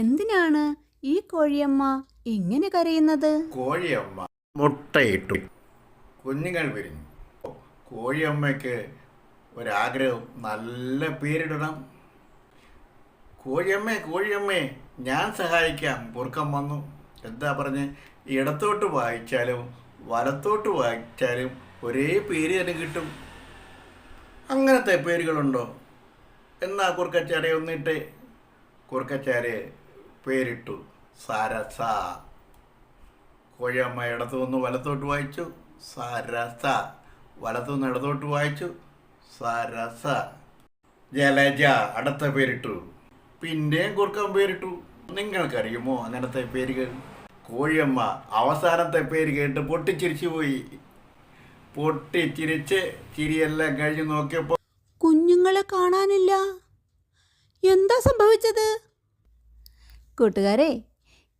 എന്തിനാണ് ഈ കോഴിയമ്മ ഇങ്ങനെ കരയുന്നത്? കോഴിയമ്മ മുട്ടയിട്ടു. കുഞ്ഞുങ്ങൾ വിരിഞ്ഞു. കോഴിയമ്മയ്ക്ക് ഒരാഗ്രഹം നല്ല പേരിടണം. കോഴിയമ്മേ കോഴിയമ്മേ ഞാൻ സഹായിക്കാം. കുറുക്കം വന്നു. എന്താ പറഞ്ഞ്? ഇടത്തോട്ട് വായിച്ചാലും വലത്തോട്ട് വായിച്ചാലും ഒരേ പേര് തന്നെ കിട്ടും. അങ്ങനത്തെ പേരുകളുണ്ടോ? എന്നാ കുറുക്കച്ചാരെ ഒന്നിട്ട്. കുറുക്കച്ചാരെ പേരിട്ടു. സരസ. കോഴിയമ്മ ഇടത്തു നിന്ന് വലത്തോട്ട് വായിച്ചു. സരസ. വലത്തു നിന്ന് ഇടത്തോട്ട് വായിച്ചു. സരസ. ജലജ അടുത്ത പേരിട്ടു. പിന്നെയും കുറുക്കൻ പേരിട്ടു. നിങ്ങൾക്കറിയുമോ അങ്ങനത്തെ പേരുകൾ? കോഴിയമ്മ അവസാനത്തെ പേര് കേട്ട് പൊട്ടിച്ചിരിച്ചു പോയി. പൊട്ടിച്ചിരിച്ച് ചിരിയെല്ലാം കഴിഞ്ഞ് നോക്കിയപ്പോൾ കുഞ്ഞുങ്ങളെ കാണാനില്ല. എന്താ സംഭവിച്ചത്? കൂട്ടുകാരെ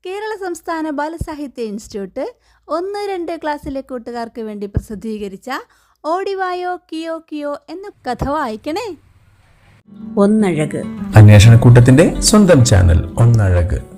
കേരള സംസ്ഥാന ബാലസാഹിത്യ ഇൻസ്റ്റിറ്റ്യൂട്ട് ഒന്ന് രണ്ട് ക്ലാസ്സിലെ കൂട്ടുകാർക്ക് വേണ്ടി പ്രസിദ്ധീകരിച്ച ഓടിവായോ കിയോ കിയോ എന്ന കഥ വായിക്കണേ. ഒന്നഴക്. അന്വേഷണ കൂട്ടത്തിന്റെ സ്വന്തം ചാനൽ ഒന്നഴക്.